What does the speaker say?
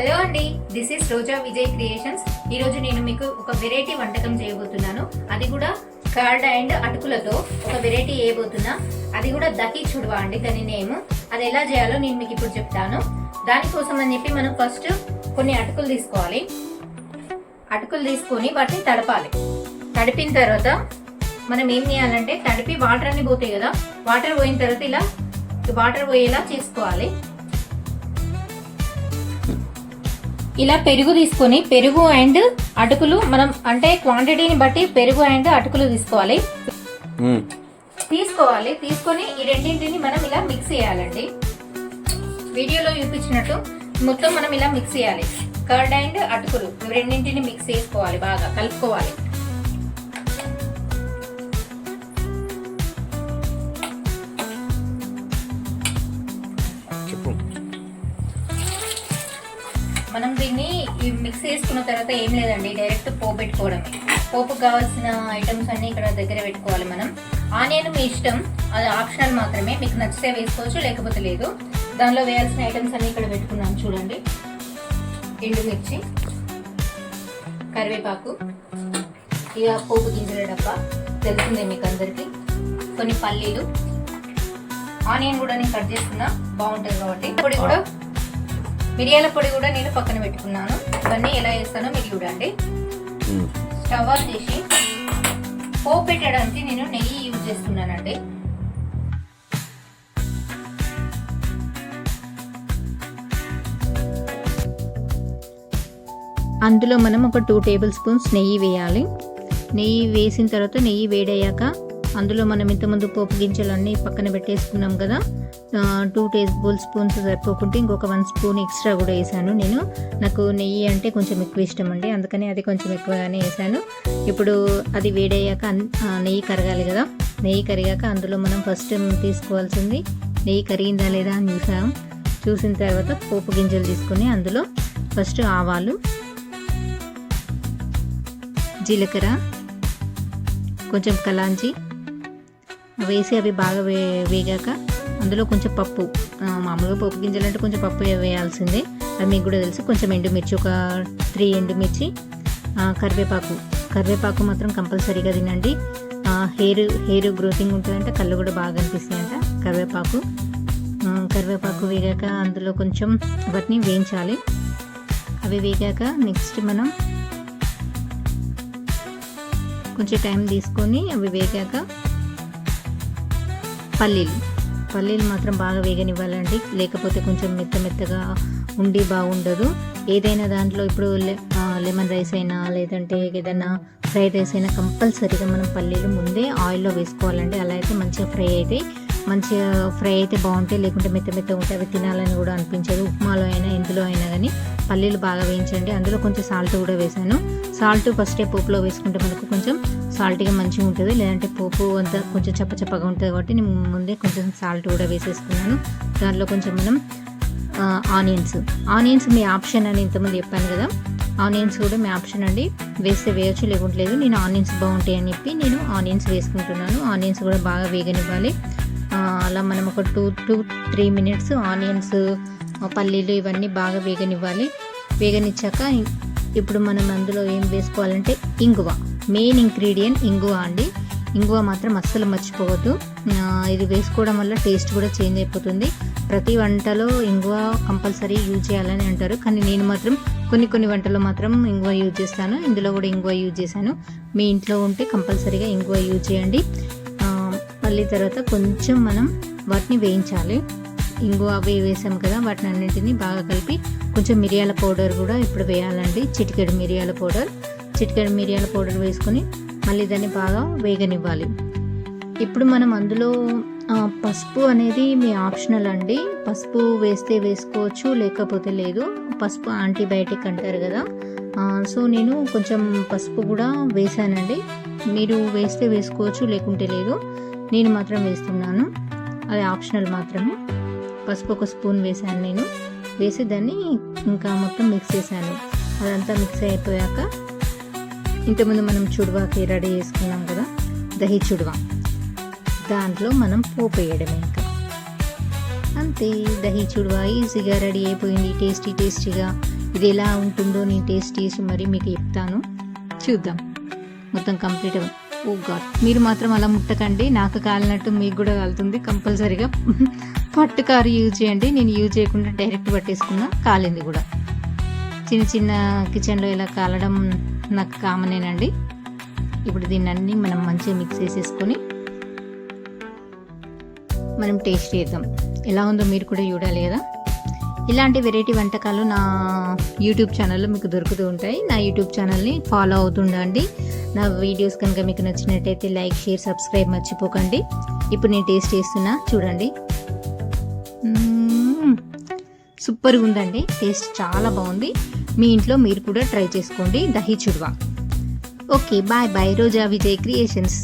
Hello అండి this is Roja Vijay creations ఈరోజు నేను మీకు ఒక వెరైటీ వంటకం చేయబోతున్నాను. అది కూడా కర్డ్ అండ్ అటుకులతో ఒక వెరైటీ చేయబోతున్నా అది కూడా దహి చుడవా అండి దాని నేమ్. అది ఎలా చేయాలో నేను మీకు ఇప్పుడు చెప్తాను. దానికోసం అని చెప్పి మనం ఫస్ట్ కొన్ని అటుకులు తీసుకోవాలి. అటుకులు తీసుకొని వాటిని తడపాలి. తడిపిన తర్వాత మనం ఏం చేయాలంటే తడిపి వాటర్ అన్ని పోతాయి కదా. వాటర్ పోయిన తర్వాత ఇలా వాటర్ పోయేలా చేసుకోవాలి. ఇలా పెరుగు తీసుకొని పెరుగు అండ్ అటుకులు మనం అంటే క్వాంటిటీని బట్టి పెరుగు అండ్ అటుకులు తీసుకోవాలి. తీసుకోవాలి. తీసుకొని ఈ రెండింటిని మనం ఇలా మిక్స్ చేయాలండి. వీడియోలో చూపించినట్టు మొత్తం మనం ఇలా మిక్స్ చేయాలి. కర్డ్ అండ్ అటుకులు రెండింటిని మిక్స్ చేసుకోవాలి బాగా కలుపుకోవాలి. మనం దీన్ని ఈ మిక్స్ చేసుకున్న తర్వాత ఏం లేదండి డైరెక్ట్ పోపు పెట్టుకోవడమే. పోపుకు కావాల్సిన ఐటమ్స్ అన్ని ఇక్కడ దగ్గర పెట్టుకోవాలి మనం. ఆనియన్ మీ ఇష్టం అది ఆప్షనల్ మాత్రమే. మీకు నచ్చితే వేసుకోవచ్చు లేకపోతే లేదు. దానిలో వేయాల్సిన ఐటమ్స్ అన్ని ఇక్కడ పెట్టుకున్నాం చూడండి. ఎండుమిర్చి కరివేపాకు ఇక పోపు గింజల డబ్బా. తెలిసిందే మీకు అందరికీ. కొన్ని పల్లీలు. ఆనియన్ కూడా నేను కట్ చేసుకున్నా బాగుంటుంది కాబట్టి. ఇప్పుడు కూడా మిరియాల పొడి కూడా నేను పక్కన పెట్టుకున్నాను. ఇవన్నీ ఎలా చేస్తానో మీరు చూడండి. స్టవ్ ఆఫ్ చేసి పోపు పెట్టడానికి నేను నెయ్యి యూజ్ చేస్తున్నానండి. అందులో మనం ఒక టూ టేబుల్ స్పూన్స్ నెయ్యి వేయాలి. నెయ్యి వేసిన తర్వాత నెయ్యి వేడయ్యాక అందులో మనం ఇంతకుముందు పోపు గింజలన్నీ పక్కన పెట్టేసుకున్నాం కదా. టూ టేబుల్ స్పూన్స్ సరిపోకుంటే ఇంకొక వన్ స్పూన్ ఎక్స్ట్రా కూడా వేసాను నేను. నాకు నెయ్యి అంటే కొంచెం ఎక్కువ ఇష్టం అండి. అందుకని అది కొంచెం ఎక్కువగానే వేసాను. ఇప్పుడు అది వేడయ్యాక నెయ్యి కరగాలి కదా. నెయ్యి కరిగాక అందులో మనం ఫస్ట్ తీసుకోవాల్సింది? నెయ్యి కరిగిందా లేదా అని చూసాం. చూసిన తర్వాత పోపు గింజలు తీసుకొని అందులో ఫస్ట్ ఆవాలు జీలకర్ర కొంచెం కలాంచి వేసి అవి బాగా వే వేగాక అందులో కొంచెం పప్పు మామూలుగా పప్పు గింజలు అంటే కొంచెం పప్పు వేయాల్సిందే. అది మీకు కూడా తెలుసు కొంచెం ఎండుమిర్చి ఒక త్రీ ఎండుమిర్చి కరివేపాకు. కరివేపాకు మాత్రం కంపల్సరీగా తినండి. హెయిర్ హెయిర్ గ్రోతింగ్ ఉంటుందంటే కళ్ళు కూడా బాగా అనిపిస్తాయంట కరివేపాకు. కరివేపాకు వేగాక అందులో కొంచెం వాటిని వేయించాలి. అవి వేగాక నెక్స్ట్ మనం కొంచెం టైం తీసుకొని అవి వేగాక పల్లీలు. పల్లీలు మాత్రం బాగా వేగనివ్వాలండి. లేకపోతే కొంచెం మెత్త మెత్తగా ఉండి బాగుండదు. ఏదైనా దాంట్లో ఇప్పుడు లె- లెమన్ రైస్ అయినా లేదంటే ఏదైనా ఫ్రైడ్ రైస్ అయినా కంపల్సరీగా మనం పల్లీలు ముందే ఆయిల్లో వేసుకోవాలండి. అలా అయితే మంచిగా ఫ్రై అయితే మంచిగా ఫ్రై అయితే బాగుంటాయి లేకుంటే మెత్త మెత్త ఉంటే అవి తినాలని కూడా అనిపించదు. ఉప్మాలో అయినా ఎందులో అయినా కానీ పల్లీలు బాగా వేయించండి. అందులో కొంచెం సాల్ట్ కూడా వేసాను. సాల్ట్ ఫస్టే పోపులో వేసుకుంటే మనకు కొంచెం సాల్ట్గా మంచిగా ఉంటుంది. లేదంటే పోపు అంతా కొంచెం చప్ప చప్పగా ఉంటుంది కాబట్టి నేను ముందే కొంచెం సాల్ట్ కూడా వేసేసుకున్నాను. దాంట్లో కొంచెం మనం ఆనియన్స్. ఆనియన్స్ మీ ఆప్షన్ అని ఇంతకుముందు చెప్పాను కదా. ఆనియన్స్ కూడా మీ ఆప్షన్ అండి. వేస్తే వేయచ్చు లేకుంటే లేదు. నేను ఆనియన్స్ బాగుంటాయి అని చెప్పి నేను ఆనియన్స్ వేసుకుంటున్నాను. ఆనియన్స్ కూడా బాగా వేగనివ్వాలి. అలా మనం ఒక two two three minutes onions పల్లీలు ఇవన్నీ బాగా వేగనివ్వాలి. వేగనిచ్చాక ఇప్పుడు మనం అందులో ఏం వేసుకోవాలంటే ఇంగువ. మెయిన్ ఇంగ్రీడియంట్ ఇంగువ అండి. ఇంగువ మాత్రం అస్సలు మర్చిపోవద్దు. ఇది వేసుకోవడం వల్ల టేస్ట్ కూడా చేంజ్ అయిపోతుంది. ప్రతి వంటలో ఇంగువ కంపల్సరీ యూజ్ చేయాలని అంటారు. కానీ నేను మాత్రం కొన్ని కొన్ని వంటల్లో మాత్రం ఇంగువ యూజ్ చేస్తాను. ఇందులో కూడా ఇంగువ యూజ్ చేశాను. మీ ఇంట్లో ఉంటే కంపల్సరీగా ఇంగువ యూజ్ చేయండి. మళ్ళీ తర్వాత కొంచెం మనం వాటిని వేయించాలి. ఇంగువ అవి వేసాం కదా వాటిని అన్నింటినీ బాగా కలిపి కొంచెం మిరియాల పౌడర్ కూడా ఇప్పుడు వేయాలండి. చిటికెడు మిరియాల పౌడర్. చిటికెడు మిరియాల పౌడర్ వేసుకొని మళ్ళీ దాన్ని బాగా వేగనివ్వాలి. ఇప్పుడు మనం అందులో పసుపు అనేది మీ ఆప్షనల్ అండి. పసుపు వేస్తే వేసుకోవచ్చు లేకపోతే లేదు. పసుపు యాంటీబయాటిక్ అంటారు కదా. సో నేను కొంచెం పసుపు కూడా వేసానండి. మీరు వేస్తే వేసుకోవచ్చు లేకుంటే లేదు. నేను మాత్రం వేస్తున్నాను. అది ఆప్షనల్ మాత్రమే. పసుపు ఒక స్పూన్ వేసాను నేను. వేసి దాన్ని ఇంకా మొత్తం మిక్స్ చేశాను. అదంతా మిక్స్ అయిపోయాక ఇంతకుముందు మనం చుడువాకి రెడీ చేసుకున్నాం కదా దహి చుడువా. దాంట్లో మనం పోపు వేయడం ఇంకా. అంతే దహి చుడువా ఈజీగా రెడీ అయిపోయింది టేస్టీ టేస్టీగా. ఇది ఎలా ఉంటుందో నేను టేస్ట్ చేసి మరి మీకు చెప్తాను. చూద్దాం. మొత్తం కంప్లీట్ Oh ఓ గాడ్ మీరు మాత్రం అలా ముట్టకండి. నాకు కాలినట్టు మీకు కూడా కాలుతుంది. కంపల్సరీగా పట్టు కారు యూజ్ చేయండి. నేను యూజ్ చేయకుండా డైరెక్ట్ పట్టేసుకున్నా కాలింది కూడా. చిన్న చిన్న కిచెన్లో ఇలా కాలడం నాకు కామనేనండి. ఇప్పుడు దీన్ని అన్ని మనం మంచిగా మిక్స్ చేసేసుకొని మనం టేస్ట్ చేద్దాం. ఎలా ఉందో మీరు కూడా చూడాలి కదా. ఇలాంటి వెరైటీ వంటకాలు నా యూట్యూబ్ ఛానల్లో మీకు దొరుకుతూ ఉంటాయి. నా యూట్యూబ్ ఛానల్ని ఫాలో అవుతుండండి. నా వీడియోస్ కనుక మీకు నచ్చినట్టయితే లైక్ షేర్ సబ్స్క్రైబ్ మర్చిపోకండి. ఇప్పుడు నేను టేస్ట్ చేస్తున్నా చూడండి. సూపర్గా ఉందండి. టేస్ట్ చాలా బాగుంది. మీ ఇంట్లో మీరు కూడా ట్రై చేసుకోండి. Dahi chudwa. Okay bye bye Roja Vijay creations.